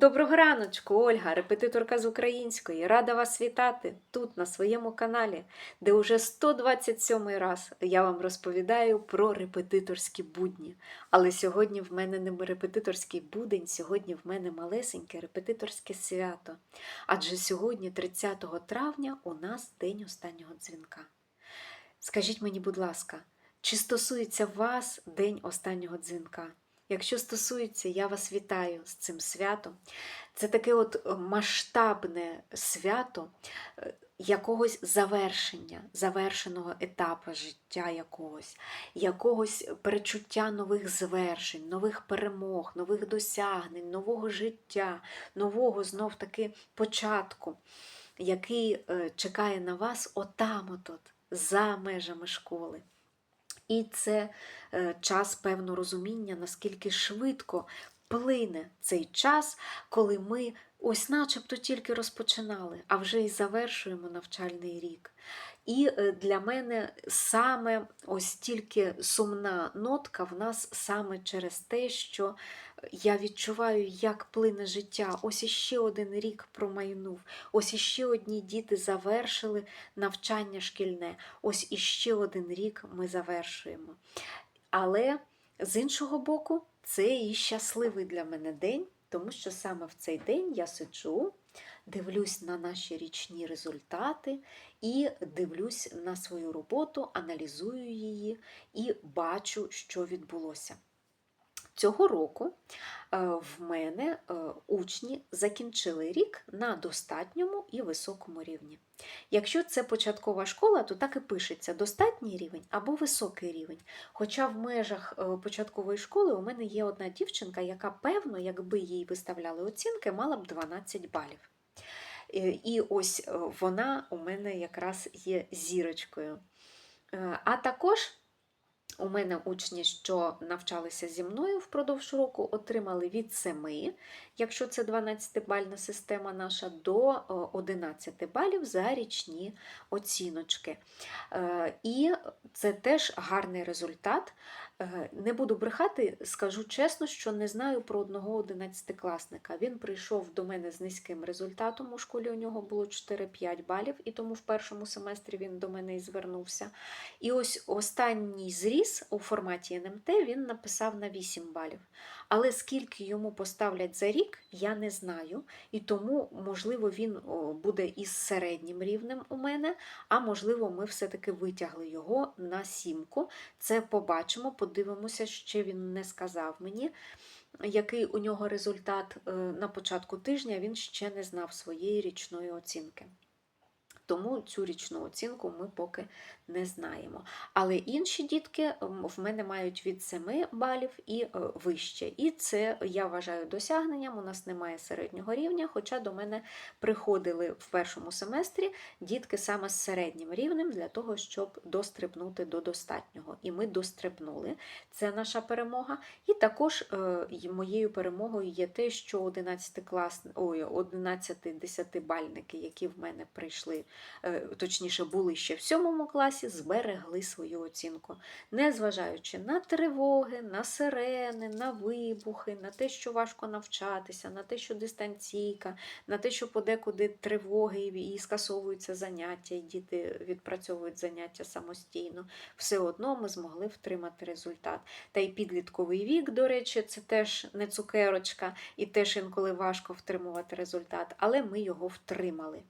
Доброго раночку, Ольга, репетиторка з української. Рада вас вітати тут, на своєму каналі, де уже 127 раз я вам розповідаю про репетиторські будні. Але сьогодні в мене не репетиторський будень, сьогодні в мене малесеньке репетиторське свято. Адже сьогодні, 30 травня, у нас день останнього дзвінка. Скажіть мені, будь ласка, чи стосується вас день останнього дзвінка? Якщо стосується, я вас вітаю з цим святом. Це таке от масштабне свято е, якогось завершення, завершеного етапу життя якогось, якогось перечуття нових звершень, нових перемог, нових досягнень, нового життя, нового знов таки початку, який е, чекає на вас отам от, за межами школи. І це е, час певного розуміння, наскільки швидко плине цей час, коли ми ось начебто тільки розпочинали, а вже й завершуємо навчальний рік. І е, для мене саме ось тільки сумна нотка в нас саме через те, що я відчуваю, як плине життя. Ось іще один рік промайнув, ось іще одні діти завершили навчання шкільне, ось іще один рік ми завершуємо. Але з іншого боку, це і щасливий для мене день, тому що саме в цей день я сиджу, дивлюсь на наші річні результати і дивлюсь на свою роботу, аналізую її і бачу, що відбулося. Цього року е, в мене е, учні закінчили рік на достатньому і високому рівні. Якщо це початкова школа, то так і пишеться достатній рівень або високий рівень. Хоча в межах е, початкової школи у мене є одна дівчинка, яка, певно, якби їй виставляли оцінки, мала б 12 балів. І ось вона у мене якраз є зірочкою. А також у мене учні, що навчалися зі мною впродовж року, отримали від 7, якщо це 12-бальна система наша, до 11 балів за річні оціночки. Е, і це теж гарний результат. Е, не буду брехати, скажу чесно, що не знаю про одного 11-класника. Він прийшов до мене з низьким результатом. У школі у нього було 4-5 балів, і тому в першому семестрі він до мене і звернувся. І ось останній зріз у форматі НМТ він написав на 8 балів. Але скільки йому поставлять за рік, я не знаю. І тому, можливо, він буде із середнім рівнем у мене, а можливо, ми все-таки витягли його на сімку. Це побачимо, подивимося, ще він не сказав мені. Який у нього результат е, на початку тижня, він ще не знав своєї річної оцінки. Тому цю річну оцінку ми поки не знаємо. Але інші дітки в мене мають від 7 балів і е, вище. І це я вважаю досягненням. У нас немає середнього рівня, хоча до мене приходили в першому семестрі дітки саме з середнім рівнем для того, щоб дострибнути до достатнього. І ми дострибнули. Це наша перемога. І також е, моєю перемогою є те, що 11 клас, ой, 11-10 бальники, які в мене прийшли. Е, точніше були ще в сьомому класі, зберегли свою оцінку, незважаючи на тривоги, на сирени, на вибухи, на те, що важко навчатися, на те, що дистанційка, на те, що подекуди тривоги і скасовуються заняття, і діти відпрацьовують заняття самостійно. Все одно ми змогли втримати результат. Та й підлітковий вік, до речі, це теж не цукерочка, і теж інколи важко втримувати результат, але ми його втримали.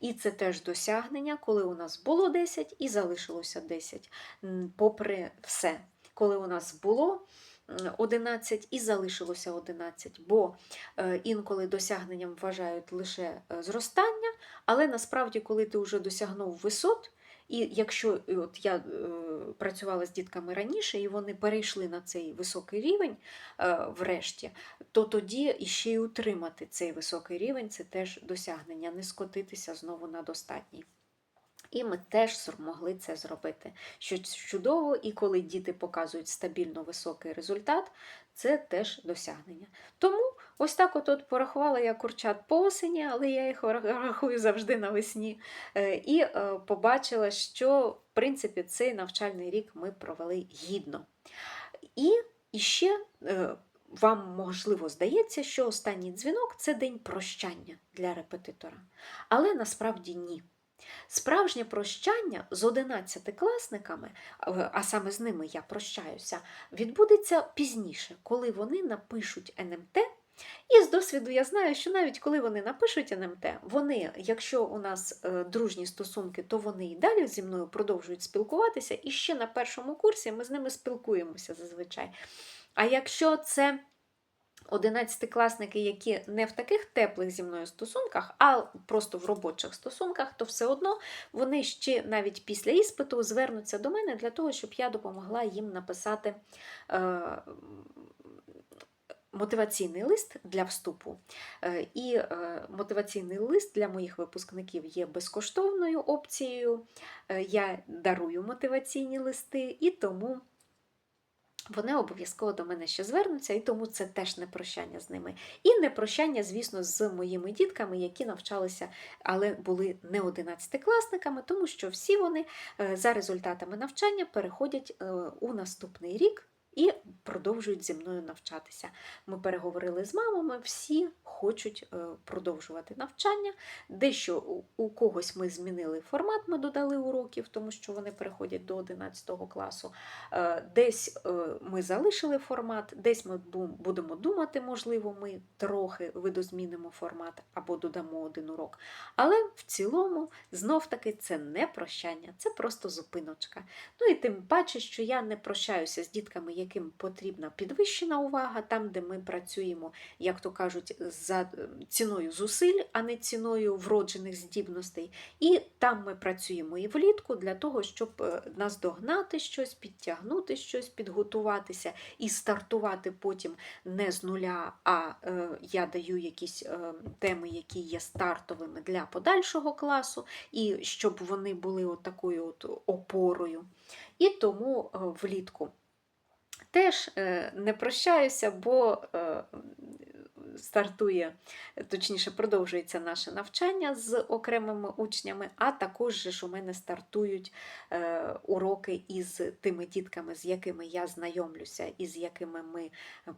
І це теж до досягнення, коли у нас було 10 і залишилося 10. Попри все, коли у нас було 11 і залишилося 11, бо е, інколи досягненням вважають лише е, зростання, але насправді, коли ти вже досягнув висот, і якщо от я е, працювала з дітками раніше, і вони перейшли на цей високий рівень е, врешті, то тоді іще й утримати цей високий рівень це теж досягнення, не скотитися знову на достатній. І ми теж змогли це зробити. Що чудово, і коли діти показують стабільно високий результат, це теж досягнення. Тому ось так от, порахувала я курчат по осені, але я їх рахую завжди навесні. Е, і е, побачила, що в принципі цей навчальний рік ми провели гідно. І ще е, вам, можливо, здається, що останній дзвінок це день прощання для репетитора. Але насправді ні. Справжнє прощання з 11-класниками, е, а саме з ними я прощаюся, відбудеться пізніше, коли вони напишуть НМТ. І з досвіду я знаю, що навіть коли вони напишуть НМТ, вони, якщо у нас е, дружні стосунки, то вони і далі зі мною продовжують спілкуватися, і ще на першому курсі ми з ними спілкуємося зазвичай. А якщо це одинадцятикласники, які не в таких теплих зі мною стосунках, а просто в робочих стосунках, то все одно вони ще навіть після іспиту звернуться до мене для того, щоб я допомогла їм написати. Е, Мотиваційний лист для вступу. Е, І е, мотиваційний лист для моїх випускників є безкоштовною опцією. Е, Я дарую мотиваційні листи, і тому вони обов'язково до мене ще звернуться, і тому це теж не прощання з ними. І не прощання, звісно, з моїми дітками, які навчалися, але були не одинадцятикласниками, тому що всі вони за результатами навчання переходять у наступний рік. І продовжують зі мною навчатися. Ми переговорили з мамами, всі хочуть е, продовжувати навчання. Дещо у- когось ми змінили формат, ми додали уроків, тому що вони переходять до 11 класу. Е, Десь е, ми залишили формат, десь ми будемо думати, можливо, ми трохи видозмінимо формат або додамо один урок. Але в цілому, знов-таки, це не прощання, це просто зупиночка. Ну і тим паче, що я не прощаюся з дітками, яким потрібна підвищена увага, там, де ми працюємо, як то кажуть, за е, ціною зусиль, а не ціною вроджених здібностей. І там ми працюємо і влітку для того, щоб е, наздогнати щось, підтягнути щось, підготуватися і стартувати потім не з нуля, а е, я даю якісь е, теми, які є стартовими для подальшого класу, і щоб вони були от такою от опорою. І тому е, влітку теж е, не прощаюся, бо е, стартує, точніше, продовжується наше навчання з окремими учнями, а також ж у мене стартують е, уроки із тими дітками, з якими я знайомлюся і з якими ми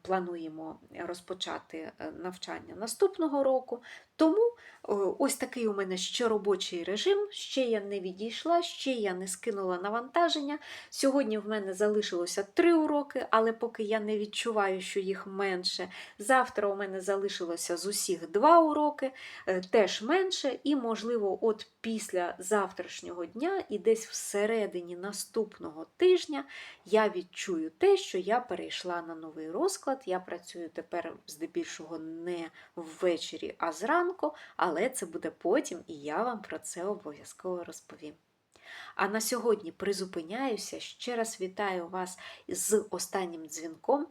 плануємо розпочати навчання наступного року. Тому е, ось такий у мене ще робочий режим, ще я не відійшла, ще я не скинула навантаження. Сьогодні в мене залишилося три уроки, але поки я не відчуваю, що їх менше. Завтра у мене залишилося з усіх два уроки, е, теж менше, і, можливо, от після завтрашнього дня і десь всередині наступного тижня я відчую те, що я перейшла на новий розклад. Я працюю тепер здебільшого не ввечері, а зранку, але це буде потім, і я вам про це обов'язково розповім. А на сьогодні призупиняюся. Ще раз вітаю вас з останнім дзвінком.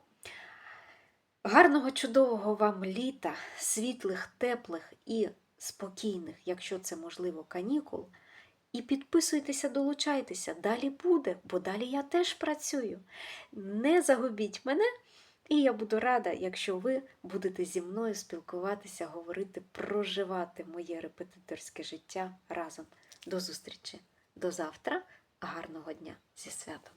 Гарного, чудового вам літа, світлих, теплих і спокійних, якщо це можливо, канікул. І підписуйтеся, долучайтеся, далі буде, бо далі я теж працюю. Не загубіть мене, і я буду рада, якщо ви будете зі мною спілкуватися, говорити, проживати моє репетиторське життя разом. До зустрічі! До завтра, гарного дня зі святом!